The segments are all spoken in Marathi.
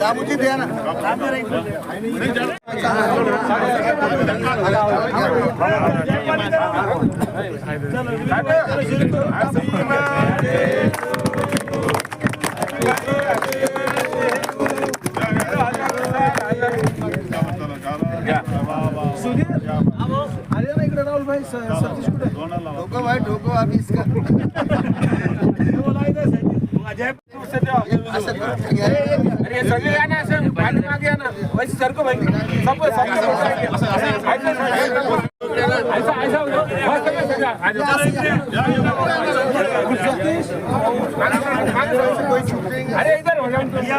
दाबूची ना अरे ना इकडे राहुल भाई सतीश कुठे? डोकं भाई डोकं आम्ही इसका अरे सगळे या ना असं पाठीमागे या ना वैसे सरको भाई सब ऐसा ऐसा हो बस सगळं सगळं अरे इधर हो जाओ या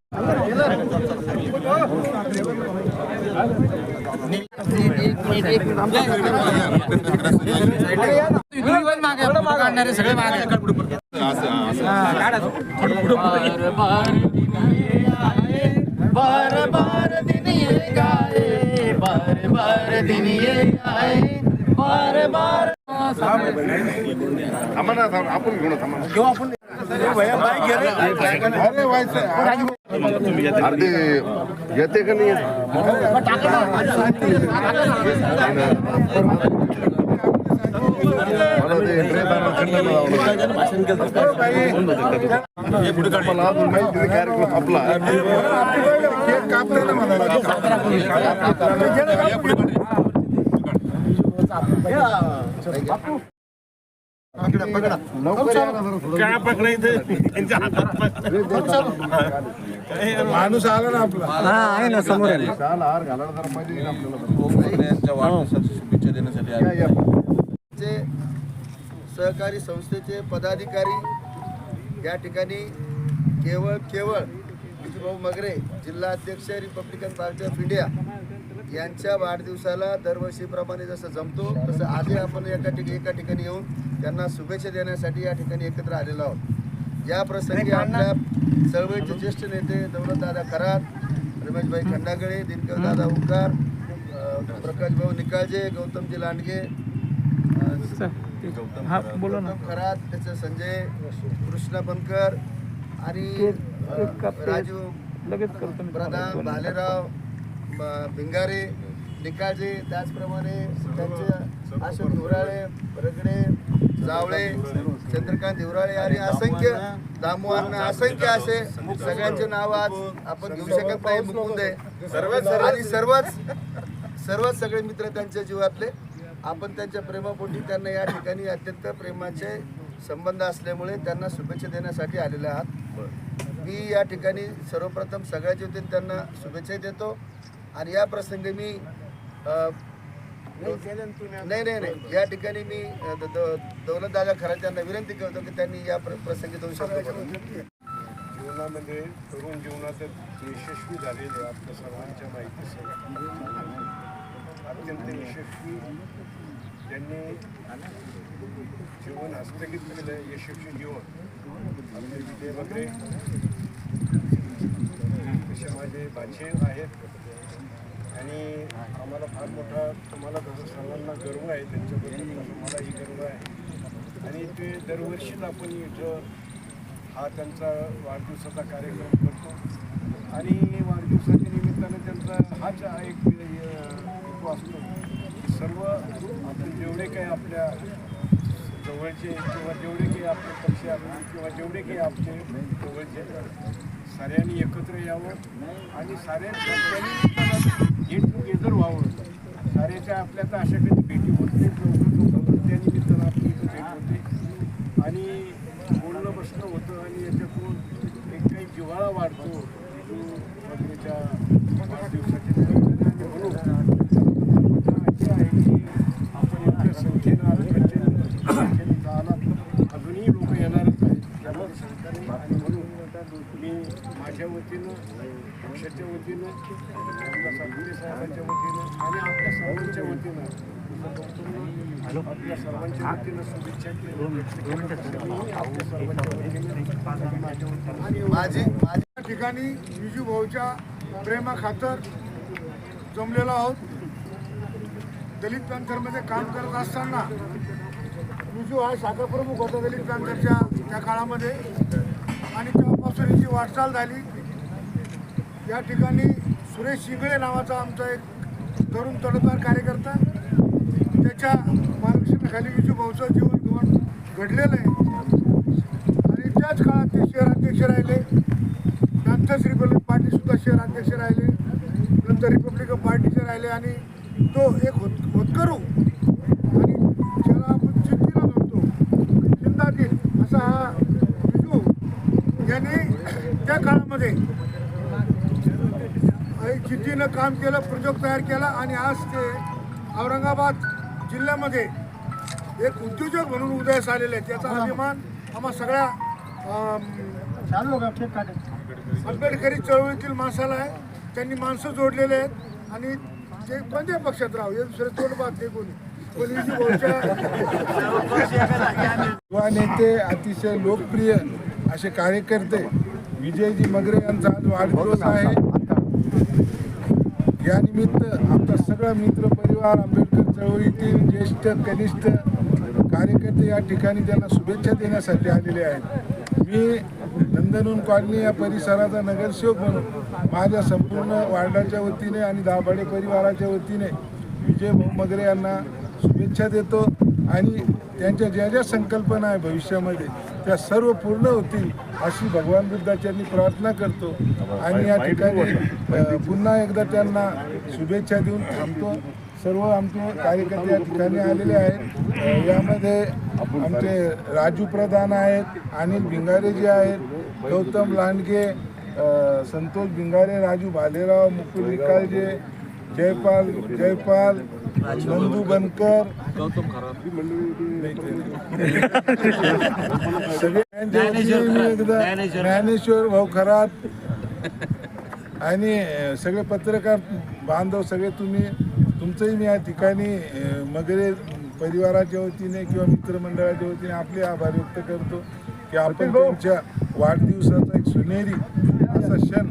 जाएंगे ना इधर सरको और थोड़ा हो एक मिनिट बार बार दिन ये गाए बार बार दिन ये आए बार बार अर्धे येते का? नाही? मला ते मला अजून माहिती नाही कार्यक्रम आपला काय पकडायचं? त्यांच्या माणूस आला ना आपला. हा आहे ना समोर आहे शाल हार घालायला जरा पाहिजे आपल्याला. या, या. चे सहकारी संस्थेचे पदाधिकारी या ठिकाणी केवळ केवळ भाऊ मगरे जिल्हा अध्यक्ष रिपब्लिकन पार्टी ऑफ इंडिया यांच्या वाढदिवसाला दरवर्षीप्रमाणे जसं जमतो तसं आजही आपण एका ठिकाणी एका ठिकाणी येऊन त्यांना शुभेच्छा देण्यासाठी या ठिकाणी एकत्र आलेलो आहोत. या प्रसंगी आपल्या चळवळीचे ज्येष्ठ नेते दौलतदादा खरात रमेशभाई खंडागळे दिनकरदादा उकार प्रकाशभाऊ निकाळजे गौतमजी लांडगे गौतम खरात. त्याचं संजय कृष्ण बनकर आणि राजू प्रधान भालेराव भिंगारे निकाळजे त्याचप्रमाणे त्यांचे अशोक हिवराळे रगडे जावळे चंद्रकांत हिवराळे आणि असंख्य दामू अण्णा असंख्य असे सगळ्यांचे नाव आज आपण घेऊ शकत नाही मुकुंद. आहे. आणि सर्वच सर्वच सगळे मित्र त्यांच्या जीवातले. आपण त्यांच्या प्रेमापोटी त्यांना या ठिकाणी अत्यंत प्रेमाचे संबंध असल्यामुळे त्यांना शुभेच्छा देण्यासाठी आलेले आहात. मी या ठिकाणी सर्वप्रथम सगळ्याच्या वतीने त्यांना शुभेच्छा देतो. आणि या प्रसंगी मी अ, नाही नाही नाही या ठिकाणी मी अ, द- द- दौलतदादा खरा त्यांना विनंती करतो की त्यांनी या प्र- प्रसंगी दोन शब्द. जीवनामध्ये तरुण जीवनात यशस्वी झालेले आपल्या सर्वांच्या माहितीसह. अत्यंत यशस्वी. ज्यांनी जीवन हस्तगीत केलं यशस्वी जीवन. आपले विजय वगैरे माझे भाचे आहेत. आणि आम्हाला फार मोठा तुम्हाला तसं सर्वांना गर्व आहे त्यांच्याबद्दल तसं मलाही गर्व आहे. आणि ते दरवर्षीच आपण इथं हा त्यांचा वाढदिवसाचा कार्यक्रम करतो. आणि वाढदिवसाच्या निमित्तानं त्यांचा हाच एक हेतू असतो. सर्व आपण जेवढे काही आपल्या जवळचे किंवा जेवढे काही आपले पक्ष आहेत किंवा जेवढे काही आपले जवळचे साऱ्यांनी एकत्र यावं. आणि साऱ्यांच्या काय आपल्या तर अशा काही भेटी होत नाहीत. लवकर लवकर त्यानिमित्तानं आपली इथं भेट होते. आणि बोलणं बसणं होतं आणि याच्यातून एक काही जिव्हाळा वाढतो. म्हणून. आहे की आपण अजूनही म्हणून माझ्या वतीनं पक्षाच्या वतीनं साहेबांच्या वतीनं आणि माझे आपल्या सर्वांच्या वतीनं माझ्या माझी ठिकाणी विजू भाऊच्या प्रेमाखातर जमलेलो आहोत. दलित पॅन्थरमध्ये काम करत असताना विजू हा शाखा प्रमुख होता दलित पॅन्थरच्या त्या काळामध्ये. आणि तेव्हापासून याची वाटचाल झाली. या ठिकाणी सुरेश शिंगळे नावाचा आमचा एक तरुण तडफदार कार्यकर्ता त्याच्या मार्गदर्शनाखाली विजू भाऊचं जीवन गमन घडलेलं आहे. आणि त्याच काळात ते शहराध्यक्ष राहिले. नंतर रिपब्लिक पार्टी शहराध्यक्ष राहिले. नंतर रिपब्लिकन पार्टीचे राहिले आणि तो एक होत होतकरू. आणि ज्याला आपण चित्तीला म्हणतो जिंदातील असा हा विजू यांनी त्या काळामध्ये जिद्दीनं काम केलं प्रोजेक्ट तयार केला आणि आज ते औरंगाबाद जिल्ह्यामध्ये एक उद्योजक म्हणून उदयास आलेले आहेत. त्याचा अभिमान आम्हा सगळ्या आंबेडकरी चळवळीतील माणसाला आहे. त्यांनी माणसं जोडलेले आहेत आणि ते कोणत्या पक्षात राहू. हे दुसरे तोड बात नाही कोणी. युवा नेते अतिशय लोकप्रिय असे कार्यकर्ते विजयजी मगरे यांचा आज वाढदिवस आहे. या निमित्त आमचा सगळा मित्र परिवार आंबेडकर चळवळीतील ज्येष्ठ कनिष्ठ कार्यकर्ते या ठिकाणी त्यांना शुभेच्छा देण्यासाठी आलेले आहेत. मी नंदनवन कॉलनी या परिसराचा नगरसेवक म्हणून माझ्या संपूर्ण वार्डाच्या वतीने आणि दाभाडे परिवाराच्या वतीने विजय भाऊ मगरे यांना शुभेच्छा देतो. आणि त्यांच्या ज्या ज्या संकल्पना आहे भविष्यामध्ये त्या सर्व पूर्ण होतील अशी भगवान बुद्धाच्यांनी प्रार्थना करतो. आणि या ठिकाणी पुन्हा एकदा त्यांना शुभेच्छा देऊन थांबतो. सर्व आमचे कार्यकर्ते या ठिकाणी आलेले आहेत. यामध्ये आमचे राजू प्रधान आहेत अनिल भिंगारे जे आहेत गौतम लांडगे संतोष भिंगारे राजू भालेराव मुकुल निकालजे जयपाल जयपाल नंदू बनकर. ज्ञानेश्वर भाऊ खरात. आणि सगळे पत्रकार बांधव सगळे तुम्ही. तुमचंही मी या ठिकाणी मगरे परिवाराच्या वतीने किंवा मित्रमंडळाच्या वतीने आपले आभार व्यक्त करतो की आपण तुमच्या वाढदिवसाचा एक सुनेरी असा क्षण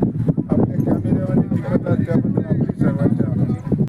आपल्या कॅमेऱ्यामध्ये टिकवतात त्याबद्दल